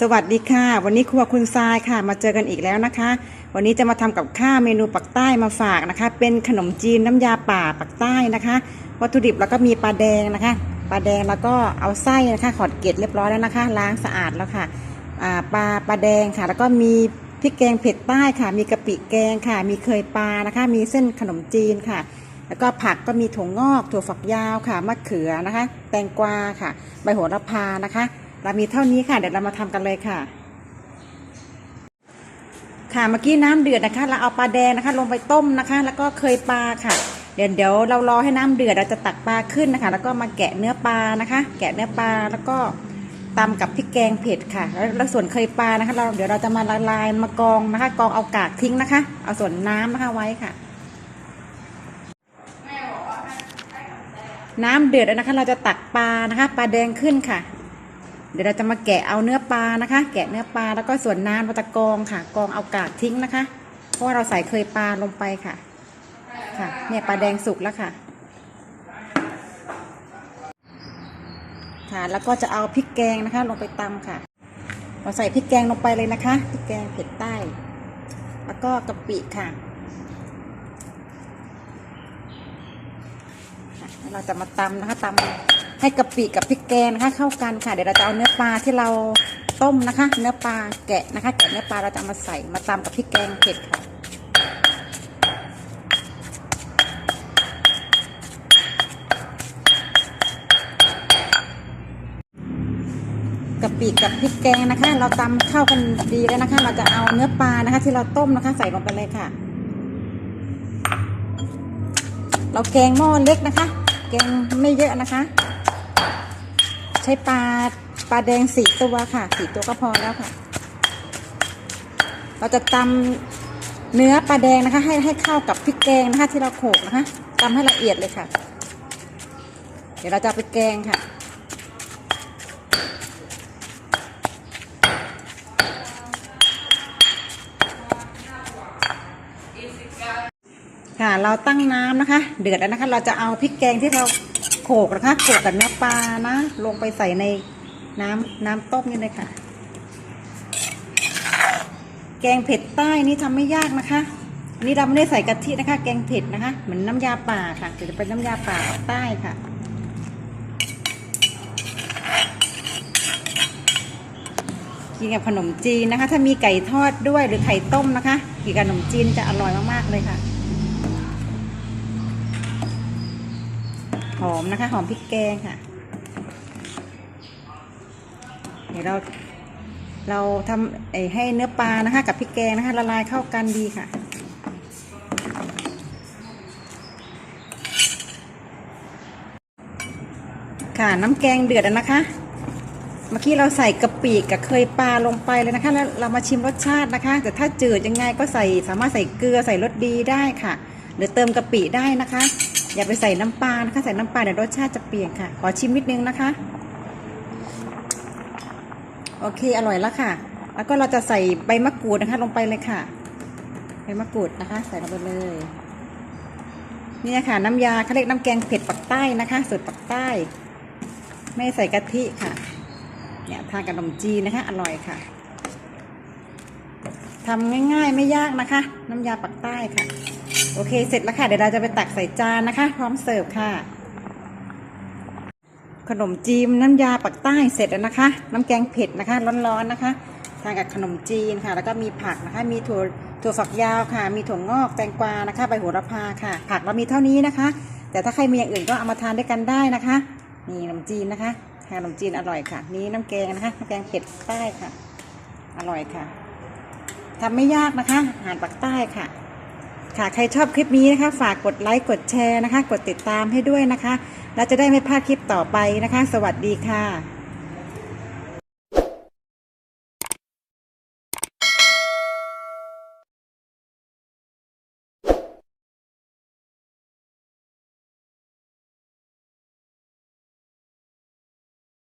สวัสดีค่ะ วันนี้ครัวคุณทรายค่ะ มาเจอกันอีกแล้วนะคะ วันนี้จะมาทำกับข้าวเมนูปักใต้มาฝากนะคะ เป็นขนมจีนน้ำยาป่าปักใต้นะคะ วัตถุดิบแล้วก็มีปลาแดงนะคะปลาแดงแล้วก็เอาไส้นะคะขอดเกล็ดเรียบร้อยแล้วนะคะ ล้างสะอาดแล้วค่ะปลาปลาแดงค่ะ แล้วก็มีพริกแกงเผ็ดใต้ค่ะ มีกะปิแกงค่ะ มีเคยปลานะคะ มีเส้นขนมจีนค่ะ แล้วก็ผักก็มีถั่วงอก ถั่วฝักยาวค่ะมะเขือนะคะ แตงกวาค่ะ ใบโหระพานะคะ เรามีเท่านี้ค่ะ เดี๋ยวเรามาทำกันเลยค่ะ ค่ะเมื่อกี้น้ำเดือดนะคะ เราเอาปลาแดงนะคะ ลงไปต้มนะคะ แล้วก็เคยปลาค่ะ เดี๋ยวเดี๋ยวเรารอให้น้ำเดือดเราจะตักปลาขึ้นนะคะ แล้วก็มาแกะเนื้อปลานะคะ แกะเนื้อปลาแล้วก็ตำกับพริกแกงเผ็ดค่ะ แล้วแล้วส่วนเคยปลานะคะ เราเดี๋ยวเราจะมาละลายมากองนะคะ กองเอากากทิ้งนะคะ เอาส่วนน้ำนะคะไว้ค่ะ น้ำเดือดแล้วนะคะ เราจะตักปลานะคะ ปลาแดงขึ้นค่ะ เดี๋ยวเราจะมาแกะเอาเนื้อปลานะคะ แกะเนื้อปลาแล้วก็ส่วนน้ำเราจะกรองค่ะกรองเอากากทิ้งนะคะ เพราะว่าเราใส่เคยปลาลงไปค่ะ ค่ะ เนี่ยปลาแดงสุกแล้วค่ะ ค่ะ แล้วก็จะเอาพริกแกงนะคะ ลงไปตำค่ะ เราใส่พริกแกงลงไปเลยนะคะพริกแกงเผ็ดใต้ แล้วก็กะปิค่ะค่ะเราจะมาตำนะคะตำ ให้กะปิกับพริกแกงนะคะเข้ากันค่ะ เดี๋ยวเราจะเอาเนื้อปลาที่เราต้มนะคะ เนื้อปลาแกะนะคะ แกะเนื้อปลาเราจะมาใส่มาตำกับพริกแกงเผ็ดค่ะกะปิกับพริกแกงนะคะ เราตำเข้ากันดีแล้วนะคะ เราจะเอาเนื้อปลานะคะ ที่เราต้มนะคะ ใส่ลงไปเลยค่ะ เราแกงหม้อเล็กนะคะ แกงไม่เยอะนะคะ ใช้ปลาปลาแดงสี่ตัวค่ะสี่ตัวก็พอแล้วค่ะ เราจะตำเนื้อปลาแดงนะคะ ให้ให้เข้ากับพริกแกงนะคะ ที่เราโขลกนะคะตำให้ละเอียดเลยค่ะ เดี๋ยวเราจะไปแกงค่ะค่ะเราตั้งน้ำนะคะ เดือดแล้วนะคะ เราจะเอาพริกแกงที่เรา โขกนะคะโขกกับเนื้อปลานะ ลงไปใส่ในน้ำน้ำต้มนี่เลยค่ะ แกงเผ็ดใต้นี่ทำไม่ยากนะคะอันนี้เราไม่ได้ใส่กะทินะคะ แกงเผ็ดนะคะ เหมือนน้ำยาป่าค่ะแต่จะเป็นน้ำยาป่าใต้ค่ะกินกับขนมจีนนะคะ ถ้ามีไก่ทอดด้วยหรือไข่ต้มนะคะกินกับขนมจีนจะอร่อยมากๆเลยค่ะ หอมนะคะ หอมพริกแกงค่ะ เดี๋ยวเราเราทำให้เนื้อปลานะคะ กับพริกแกงนะคะ ละลายเข้ากันดีค่ะค่ะน้ำแกงเดือดแล้วนะคะ เมื่อกี้เราใส่กะปิกับเคยปลาลงไปเลยนะคะ แล้วเรามาชิมรสชาตินะคะ แต่ถ้าจืดยังไงก็ใส่สามารถใส่เกลือใส่รสดีได้ค่ะ หรือเติมกะปิได้นะคะ อย่าไปใส่น้ำปลานะคะ ใส่น้ำปลาเดี๋ยวรสชาติจะเปลี่ยนค่ะ ขอชิมนิดนึงนะคะ โอเค อร่อยแล้วค่ะ แล้วก็เราจะใส่ใบมะกรูดนะคะ ลงไปเลยค่ะ ใบมะกรูดนะคะ ใส่ลงไปเลย นี่ค่ะ น้ำยาเขาเรียกน้ำแกงเผ็ดปักใต้นะคะสูตรปักใต้ ไม่ใส่กะทิค่ะ เนี่ยทานกับขนมจีนนะคะ อร่อยค่ะทำง่ายๆไม่ยากนะคะ น้ำยาปักใต้ค่ะ โอเค เสร็จแล้วค่ะ เดี๋ยวเราจะไปตักใส่จานนะคะ พร้อมเสิร์ฟค่ะ ขนมจีนน้ำยาปักใต้เสร็จแล้วนะคะ น้ำแกงเผ็ดนะคะ ร้อนๆนะคะ ทานกับขนมจีนค่ะ แล้วก็มีผักนะคะ มีถั่วถั่วฝักยาวค่ะ มีถั่วงอกแตงกวานะคะ ใบโหระพาค่ะ ผักเรามีเท่านี้นะคะ แต่ถ้าใครมีอย่างอื่นก็เอามาทานด้วยกันได้นะคะ นี่ขนมจีนนะคะทานขนมจีนอร่อยค่ะ นี่น้ำแกงนะคะน้ำแกงเผ็ดใต้ค่ะ อร่อยค่ะทำไม่ยากนะคะอาหารปักใต้ค่ะ ค่ะใครชอบคลิปนี้นะคะ ฝากกดไลค์กดแชร์นะคะ กดติดตามให้ด้วยนะคะ แล้วจะได้ไม่พลาดคลิปต่อไปนะคะ สวัสดีค่ะ